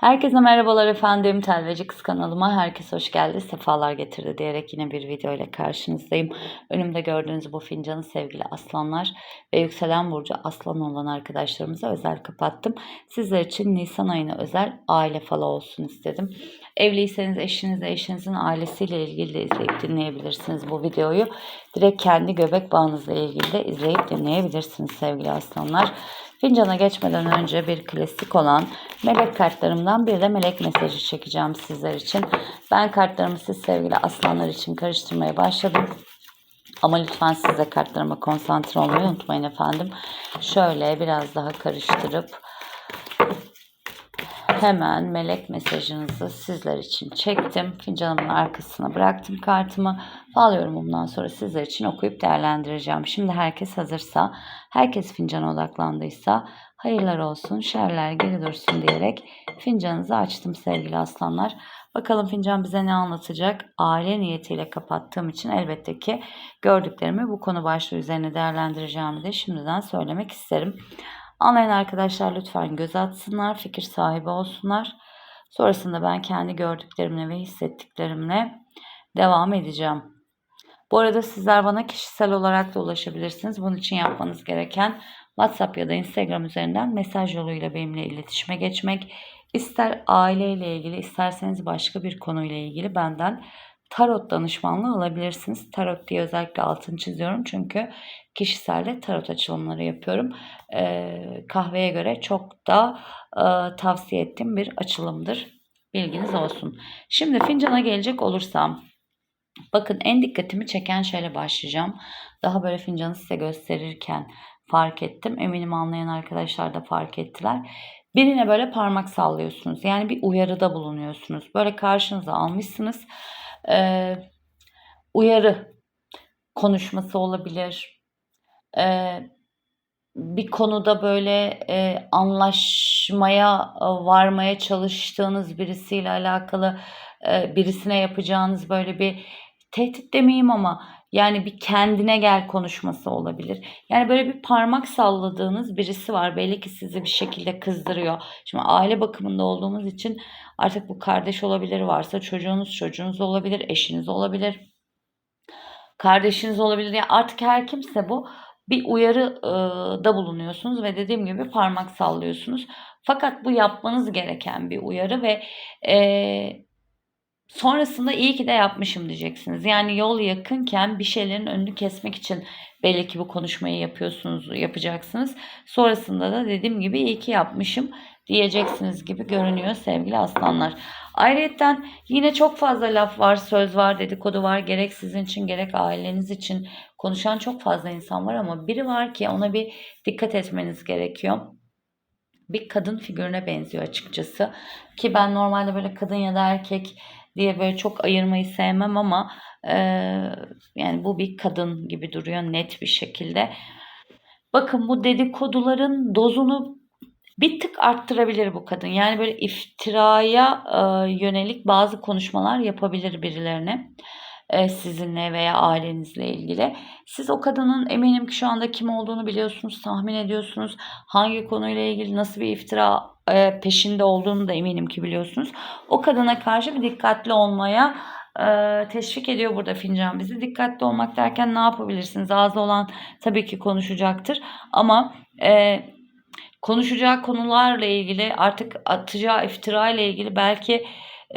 Herkese merhabalar efendim. Telveci Kız kanalıma herkes hoş geldi. Sefalar getirdi diyerek yine bir video ile karşınızdayım. Önümde gördüğünüz bu fincanı sevgili aslanlar ve yükselen burcu aslan olan arkadaşlarımıza özel kapattım. Sizler için Nisan ayına özel aile falı olsun istedim. Evliyseniz eşinizle eşinizin ailesiyle ilgili de izleyip dinleyebilirsiniz bu videoyu. Direkt kendi göbek bağınızla ilgili de izleyip dinleyebilirsiniz sevgili aslanlar. Fincana geçmeden önce bir klasik olan melek kartlarımdan bir de melek mesajı çekeceğim sizler için. Ben kartlarımı siz sevgili aslanlar için karıştırmaya başladım. Ama lütfen siz de kartlarıma konsantre olmayı unutmayın efendim. Şöyle biraz daha karıştırıp hemen melek mesajınızı sizler için çektim. Fincanımın arkasına bıraktım kartımı. Fal yorumumdan sonra sizler için okuyup değerlendireceğim. Şimdi herkes hazırsa, herkes fincana odaklandıysa hayırlar olsun, şerler geri dursun diyerek fincanınızı açtım sevgili aslanlar. Bakalım fincan bize ne anlatacak? Aile niyetiyle kapattığım için elbette ki gördüklerimi bu konu başlığı üzerine değerlendireceğimi de şimdiden söylemek isterim. Anlayan arkadaşlar lütfen göz atsınlar, fikir sahibi olsunlar. Sonrasında ben kendi gördüklerimle ve hissettiklerimle devam edeceğim. Bu arada sizler bana kişisel olarak da ulaşabilirsiniz. Bunun için yapmanız gereken WhatsApp ya da Instagram üzerinden mesaj yoluyla benimle iletişime geçmek. İster aileyle ilgili isterseniz başka bir konuyla ilgili benden tarot danışmanlığı alabilirsiniz. Tarot diye özellikle altını çiziyorum çünkü kişiselde tarot açılımları yapıyorum. Ee, kahveye göre çok da e, tavsiye ettiğim bir açılımdır. Bilginiz olsun. Şimdi fincana gelecek olursam bakın en dikkatimi çeken şeyle başlayacağım. Daha böyle fincanı size gösterirken fark ettim. Eminim anlayan arkadaşlar da fark ettiler. Birine böyle parmak sallıyorsunuz. Yani bir uyarıda bulunuyorsunuz. Böyle karşınıza almışsınız. Ee, uyarı konuşması olabilir. Ee, bir konuda böyle e, anlaşmaya e, varmaya çalıştığınız birisiyle alakalı e, birisine yapacağınız böyle bir tehdit demeyeyim ama yani bir kendine gel konuşması olabilir. Yani böyle bir parmak salladığınız birisi var. Belli ki sizi bir şekilde kızdırıyor. Şimdi aile bakımında olduğumuz için artık bu kardeş olabilir, varsa çocuğunuz, çocuğunuz olabilir, eşiniz olabilir, kardeşiniz olabilir. Yani artık her kimse bu bir uyarı da bulunuyorsunuz ve dediğim gibi parmak sallıyorsunuz. Fakat bu yapmanız gereken bir uyarı ve e, sonrasında iyi ki de yapmışım diyeceksiniz. Yani yol yakınken bir şeylerin önünü kesmek için belli ki bu konuşmayı yapıyorsunuz, yapacaksınız. Sonrasında da dediğim gibi iyi ki yapmışım diyeceksiniz gibi görünüyor sevgili aslanlar. Ayrıyeten yine çok fazla laf var, söz var, dedikodu var. Gerek sizin için gerek aileniz için konuşan çok fazla insan var ama biri var ki ona bir dikkat etmeniz gerekiyor. Bir kadın figürüne benziyor açıkçası. Ki ben normalde böyle kadın ya da erkek diye böyle çok ayırmayı sevmem ama e, yani bu bir kadın gibi duruyor net bir şekilde. Bakın bu dedikoduların dozunu bir tık arttırabilir bu kadın. Yani böyle iftiraya e, yönelik bazı konuşmalar yapabilir birilerine e, sizinle veya ailenizle ilgili. Siz o kadının eminim ki şu anda kim olduğunu biliyorsunuz, tahmin ediyorsunuz. Hangi konuyla ilgili nasıl bir iftira e, peşinde olduğunu da eminim ki biliyorsunuz. O kadına karşı bir dikkatli olmaya e, teşvik ediyor burada fincan bizi. Dikkatli olmak derken ne yapabilirsiniz? Ağzı olan tabii ki konuşacaktır. Ama e, konuşacağı konularla ilgili artık atacağı iftira ile ilgili belki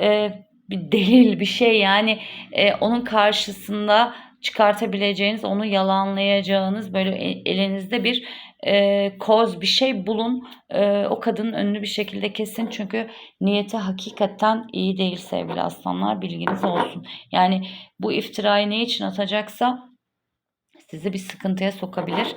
e, bir delil bir şey yani e, onun karşısında çıkartabileceğiniz onu yalanlayacağınız böyle e, elinizde bir e, koz bir şey bulun e, o kadının önünü bir şekilde kesin çünkü niyeti hakikaten iyi değil sevgili aslanlar bilginiz olsun. Yani bu iftirayı ne için atacaksa sizi bir sıkıntıya sokabilir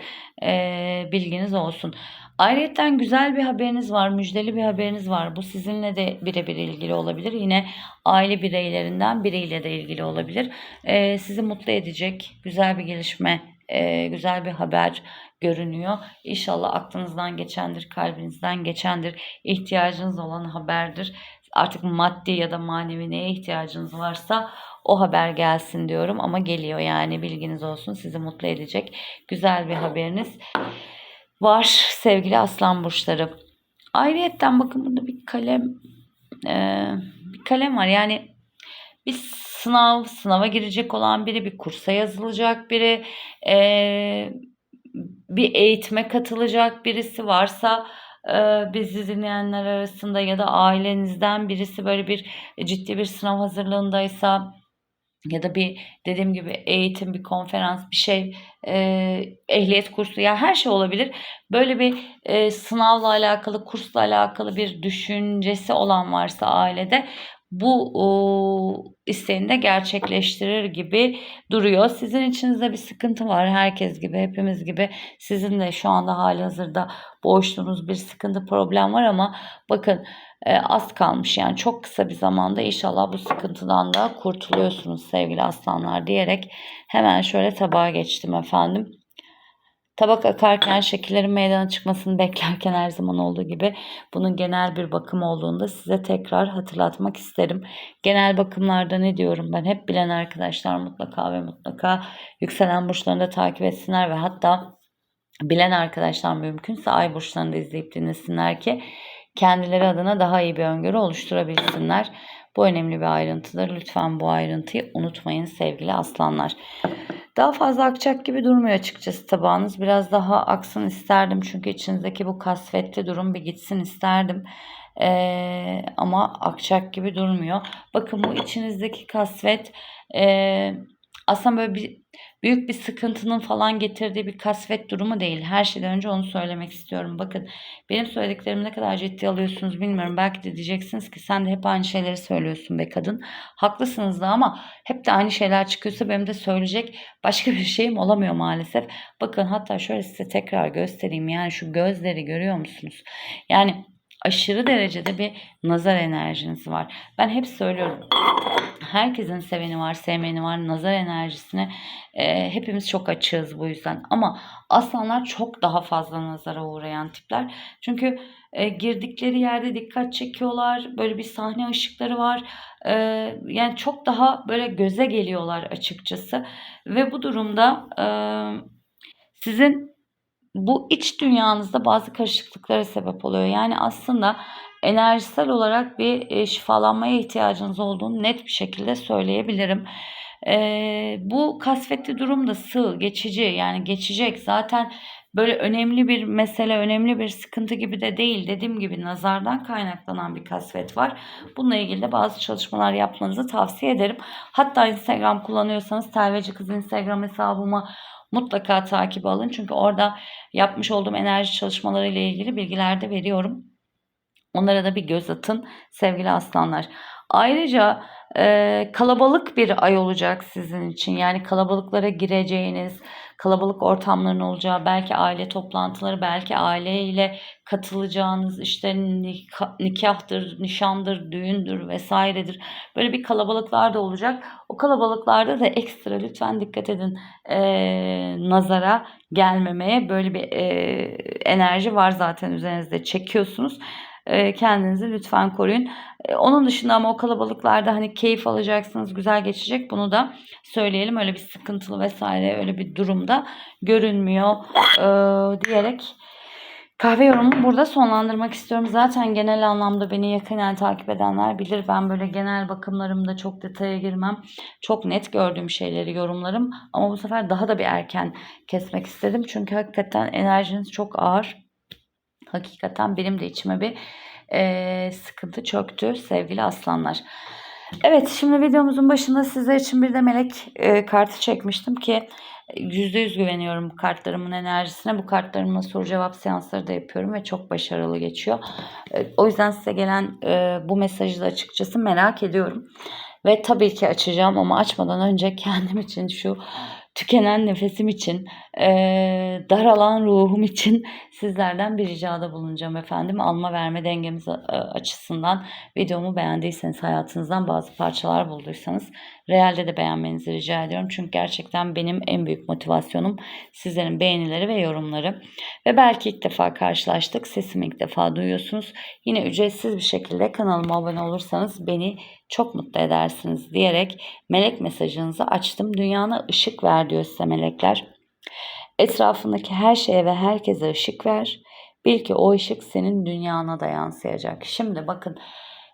e, bilginiz olsun. Ayrıca güzel bir haberiniz var, müjdeli bir haberiniz var. Bu sizinle de birebir ilgili olabilir. Yine aile bireylerinden biriyle de ilgili olabilir. Ee, sizi mutlu edecek güzel bir gelişme, e, güzel bir haber görünüyor. İnşallah aklınızdan geçendir, kalbinizden geçendir, ihtiyacınız olan haberdir. Artık maddi ya da manevi neye ihtiyacınız varsa o haber gelsin diyorum ama geliyor yani bilginiz olsun sizi mutlu edecek güzel bir haberiniz var sevgili aslan burçları. Ayrıyetten bakın burada bir kalem e, bir kalem var. Yani bir sınav, sınava girecek olan biri, bir kursa yazılacak biri, e, bir eğitime katılacak birisi varsa e, bizi dinleyenler arasında ya da ailenizden birisi böyle bir ciddi bir sınav hazırlığındaysa ya da bir dediğim gibi eğitim, bir konferans, bir şey, e, ehliyet kursu ya her şey olabilir. Böyle bir e, sınavla alakalı, kursla alakalı bir düşüncesi olan varsa ailede bu o, isteğini de gerçekleştirir gibi duruyor. Sizin içinizde bir sıkıntı var herkes gibi, hepimiz gibi. Sizin de şu anda halihazırda boğuştuğunuz bir sıkıntı, problem var ama bakın e, az kalmış yani çok kısa bir zamanda inşallah bu sıkıntıdan da kurtuluyorsunuz sevgili aslanlar diyerek hemen şöyle tabağa geçtim efendim. Tabak akarken şekillerin meydana çıkmasını beklerken her zaman olduğu gibi bunun genel bir bakım olduğunda size tekrar hatırlatmak isterim. Genel bakımlarda ne diyorum ben hep bilen arkadaşlar mutlaka ve mutlaka yükselen burçlarını da takip etsinler ve hatta bilen arkadaşlar mümkünse ay burçlarını da izleyip dinlesinler ki kendileri adına daha iyi bir öngörü oluşturabilsinler. Bu önemli bir ayrıntıdır. Lütfen bu ayrıntıyı unutmayın sevgili aslanlar. Daha fazla akacak gibi durmuyor açıkçası tabağınız. Biraz daha aksın isterdim çünkü içinizdeki bu kasvetli durum bir gitsin isterdim. Ee, ama akacak gibi durmuyor. Bakın bu içinizdeki kasvet e, aslında böyle bir büyük bir sıkıntının falan getirdiği bir kasvet durumu değil. Her şeyden önce onu söylemek istiyorum. Bakın benim söylediklerimi ne kadar ciddi alıyorsunuz bilmiyorum. Belki de diyeceksiniz ki sen de hep aynı şeyleri söylüyorsun be kadın. Haklısınız da ama hep de aynı şeyler çıkıyorsa benim de söyleyecek başka bir şeyim olamıyor maalesef. Bakın hatta şöyle size tekrar göstereyim. Yani şu gözleri görüyor musunuz? Yani aşırı derecede bir nazar enerjiniz var. Ben hep söylüyorum. Herkesin seveni var, sevmeni var. Nazar enerjisine e, hepimiz çok açığız bu yüzden. Ama aslanlar çok daha fazla nazara uğrayan tipler. Çünkü e, girdikleri yerde dikkat çekiyorlar. Böyle bir sahne ışıkları var. E, yani çok daha böyle göze geliyorlar açıkçası. Ve bu durumda e, sizin bu iç dünyanızda bazı karışıklıklara sebep oluyor. Yani aslında enerjisel olarak bir e, şifalanmaya ihtiyacınız olduğunu net bir şekilde söyleyebilirim. E, bu kasvetli durum da sığ, geçici yani geçecek. Zaten böyle önemli bir mesele, önemli bir sıkıntı gibi de değil. Dediğim gibi nazardan kaynaklanan bir kasvet var. Bununla ilgili de bazı çalışmalar yapmanızı tavsiye ederim. Hatta Instagram kullanıyorsanız Telveci Kız Instagram hesabıma mutlaka takip alın. Çünkü orada yapmış olduğum enerji çalışmaları ile ilgili bilgiler de veriyorum. Onlara da bir göz atın sevgili aslanlar. Ayrıca e, kalabalık bir ay olacak sizin için. Yani kalabalıklara gireceğiniz, kalabalık ortamların olacağı, belki aile toplantıları, belki aileyle katılacağınız işte nik- nikahtır, nişandır, düğündür vesairedir. Böyle bir kalabalıklar da olacak. O kalabalıklarda da ekstra lütfen dikkat edin e, nazara gelmemeye. Böyle bir e, enerji var zaten üzerinizde çekiyorsunuz. E, kendinizi lütfen koruyun. E, onun dışında ama o kalabalıklarda hani keyif alacaksınız, güzel geçecek. Bunu da söyleyelim. Öyle bir sıkıntılı vesaire öyle bir durumda görünmüyor e, diyerek Kahve yorumumu burada sonlandırmak istiyorum. Zaten genel anlamda beni yakinen takip edenler bilir. Ben böyle genel bakımlarımda çok detaya girmem. Çok net gördüğüm şeyleri yorumlarım. Ama bu sefer daha da bir erken kesmek istedim. Çünkü hakikaten enerjiniz çok ağır. Hakikaten benim de içime bir e, sıkıntı çöktü sevgili aslanlar. Evet şimdi videomuzun başında sizler için bir de melek e, kartı çekmiştim ki %100 güveniyorum kartlarımın enerjisine. Bu kartlarımla soru cevap seansları da yapıyorum ve çok başarılı geçiyor. E, o yüzden size gelen e, bu mesajı da açıkçası merak ediyorum. Ve tabii ki açacağım ama açmadan önce kendim için şu tükenen nefesim için, e, daralan ruhum için sizlerden bir ricada bulunacağım efendim. Alma verme dengemiz açısından videomu beğendiyseniz, hayatınızdan bazı parçalar bulduysanız realde de beğenmenizi rica ediyorum. Çünkü gerçekten benim en büyük motivasyonum sizlerin beğenileri ve yorumları. Ve belki ilk defa karşılaştık, sesimi ilk defa duyuyorsunuz. Yine ücretsiz bir şekilde kanalıma abone olursanız beni çok mutlu edersiniz diyerek melek mesajınızı açtım. Dünyana ışık ver diyor size melekler. Etrafındaki her şeye ve herkese ışık ver. Bil ki o ışık senin dünyana da yansıyacak. Şimdi bakın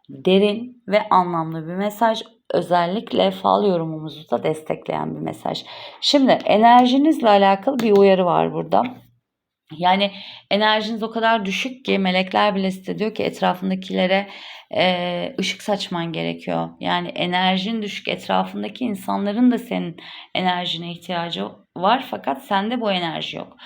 derin ve anlamlı bir mesaj. Özellikle fal yorumumuzu da destekleyen bir mesaj. Şimdi enerjinizle alakalı bir uyarı var burada. Yani enerjiniz o kadar düşük ki melekler bile size diyor ki etrafındakilere e, ışık saçman gerekiyor. Yani enerjin düşük etrafındaki insanların da senin enerjine ihtiyacı var fakat sende bu enerji yok.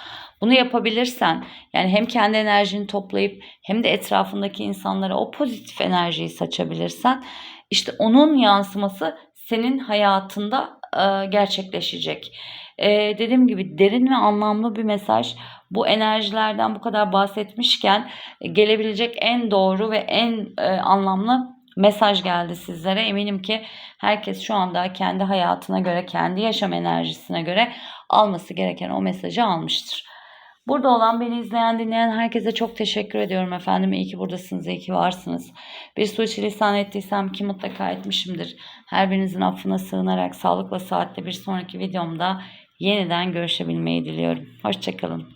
Bunu yapabilirsen yani hem kendi enerjini toplayıp hem de etrafındaki insanlara o pozitif enerjiyi saçabilirsen işte onun yansıması senin hayatında e, gerçekleşecek. E, dediğim gibi derin ve anlamlı bir mesaj. Bu enerjilerden bu kadar bahsetmişken e, gelebilecek en doğru ve en e, anlamlı mesaj geldi sizlere. Eminim ki herkes şu anda kendi hayatına göre, kendi yaşam enerjisine göre alması gereken o mesajı almıştır. Burada olan beni izleyen dinleyen herkese çok teşekkür ediyorum efendim. İyi ki buradasınız, iyi ki varsınız. Bir suçilisan ettiysem ki mutlaka etmişimdir. Her birinizin affına sığınarak sağlıkla saatte bir sonraki videomda yeniden görüşebilmeyi diliyorum. Hoşçakalın.